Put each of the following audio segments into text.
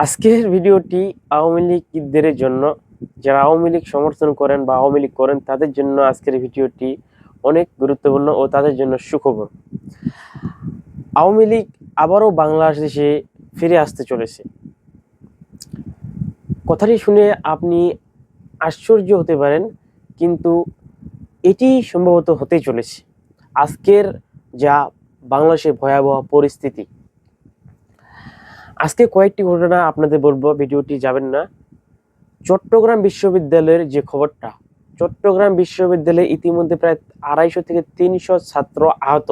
আজকের ভিডিওটি আওয়ামী লীগদের জন্য, যারা আওয়ামী লীগ সমর্থন করেন বা আওয়ামী লীগ করেন, তাদের জন্য আজকের ভিডিওটি অনেক গুরুত্বপূর্ণ ও তাদের জন্য সুখবর। আওয়ামী লীগ আবারও বাংলাদেশে ফিরে আসতে চলেছে। কথাটি শুনে আপনি আশ্চর্য হতে পারেন, কিন্তু এটি সম্ভবত হতে চলেছে। আজকের যা বাংলাদেশের ভয়াবহ পরিস্থিতি আজকে কয়েকটি ঘটনা আপনাদের বলব, ভিডিওটি যাবেন না। চট্টগ্রাম বিশ্ববিদ্যালয়ের যে খবরটা, চট্টগ্রাম বিশ্ববিদ্যালয়ে ইতিমধ্যে প্রায় আড়াইশো থেকে তিনশো ছাত্র আহত।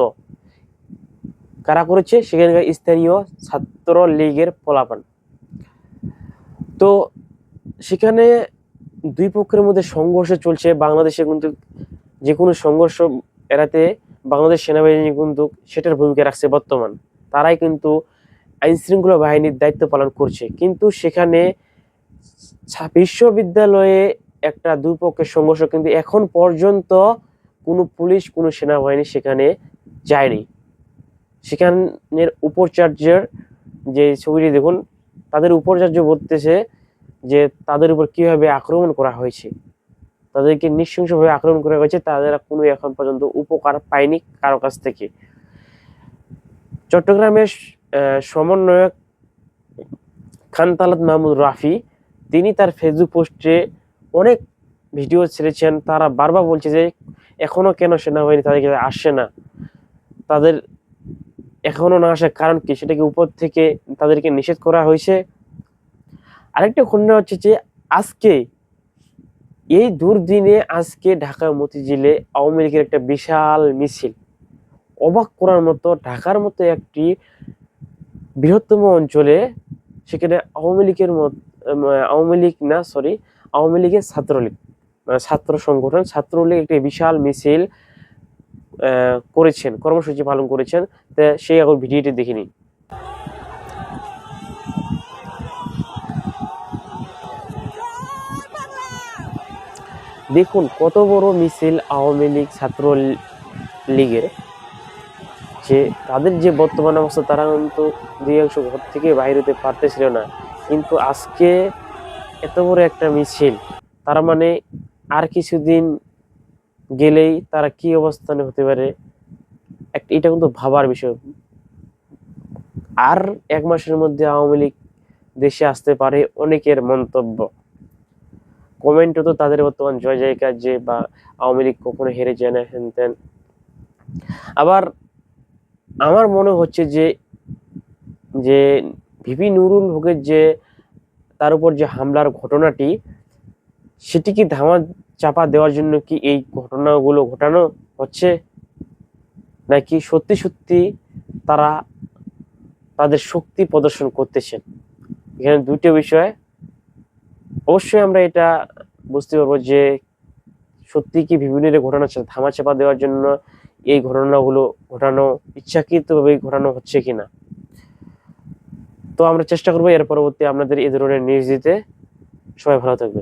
কারা করেছে? সেখানকার স্থানীয় ছাত্র লীগের ফলাফল। তো সেখানে দুই পক্ষের মধ্যে সংঘর্ষ চলছে। বাংলাদেশে কিন্তু যে কোনো সংঘর্ষ এড়াতে বাংলাদেশ সেনাবাহিনী কিন্তু সেটার ভূমিকা রাখছে বর্তমান। তারাই কিন্তু আইন শৃঙ্খলা বাহিনীর দায়িত্ব পালন করছে। কিন্তু সেখানে বিশ্ববিদ্যালয়ে একটা দুই পক্ষের সংঘর্ষ, কিন্তু এখন পর্যন্ত কোনো পুলিশ, কোনো সেনাবাহিনী সেখানে যায়নি। সেখানের উপাচার্যের যে ছবিটি দেখুন, তাদের উপাচার্য বলতেছে যে তাদের উপর কীভাবে আক্রমণ করা হয়েছে। তাদেরকে নৃশংসভাবে আক্রমণ করা হয়েছে তাদের কোনো এখন পর্যন্ত উপকার পায়নি কারও কাছ থেকে। চট্টগ্রামের সমন্বয়ক খানতালাত মাহমুদ রাফি, তিনি তার ফেসবুক পোস্টে অনেক ভিডিও ছেড়েছেন। তারা বারবার বলছে যে, এখনও কেন সেনাবাহিনী তাদেরকে আসছে না? তাদের এখনও না আসার কারণ কি? সেটাকে উপর থেকে তাদেরকে নিষেধ করা হয়েছে। আরেকটা ঘটনা হচ্ছে যে, আজকে এই দুর্দিনে আজকে ঢাকা মতিঝিলে আওয়ামী লীগের একটা বিশাল মিছিল। অবাক করার মতো ঢাকার মতো একটি বৃহত্তম অঞ্চলে সেখানে আওয়ামী লীগের মত আওয়ামী লীগ না সরি আওয়ামী লীগের ছাত্রলীগ মানে ছাত্র সংগঠন, ছাত্রলীগ একটি বিশাল মিছিল করেছেন, কর্মসূচি পালন করেছেন, তা সেই এখন ভিডিওটি দেখিনি। দেখুন, কত বড় মিছিল আওয়ামী লীগ ছাত্র লীগের যে তাদের যে বর্তমান অবস্থা, তারা কিন্তু দুই অংশ ঘর থেকে বাইরে হতে পারতেছিল না। কিন্তু আজকে এত বড় একটা মিছিল, তার মানে আর কিছুদিন গেলেই তারা কি অবস্থানে হতে পারে একটা এটা কিন্তু ভাবার বিষয়। আর এক মাসের মধ্যে আওয়ামী লীগ দেশে আসতে পারে অনেকের মন্তব্য। কমেন্টও তো তাদের বর্তমান জয় জয়কার যে বা আওয়ামী লীগ কখনো হেরে যায় না হেন আবার আমার মনে হচ্ছে যে যে ভিপি নুরুল হকের যে, তার উপর যে হামলার ঘটনাটি সেটি কি ধামা চাপা দেওয়ার জন্য কি এই ঘটনাগুলো ঘটানো হচ্ছে? নাকি সত্যি সত্যি তারা তাদের শক্তি প্রদর্শন করতেছেন এখানে দুইটা বিষয়। অবশ্যই আমরা এটা বুঝতে পারব যে সত্যি কি বিভিন্ন ঘটনা ধামা চাপা দেওয়ার জন্য এই ঘটনাগুলো ঘটানো, ইচ্ছাকৃতভাবে ঘটানো হচ্ছে কিনা? তো আমরা চেষ্টা করব এর পরবর্তী আপনাদের এই ধরনের নিউজ দিতে। সবাই ভালো থাকবে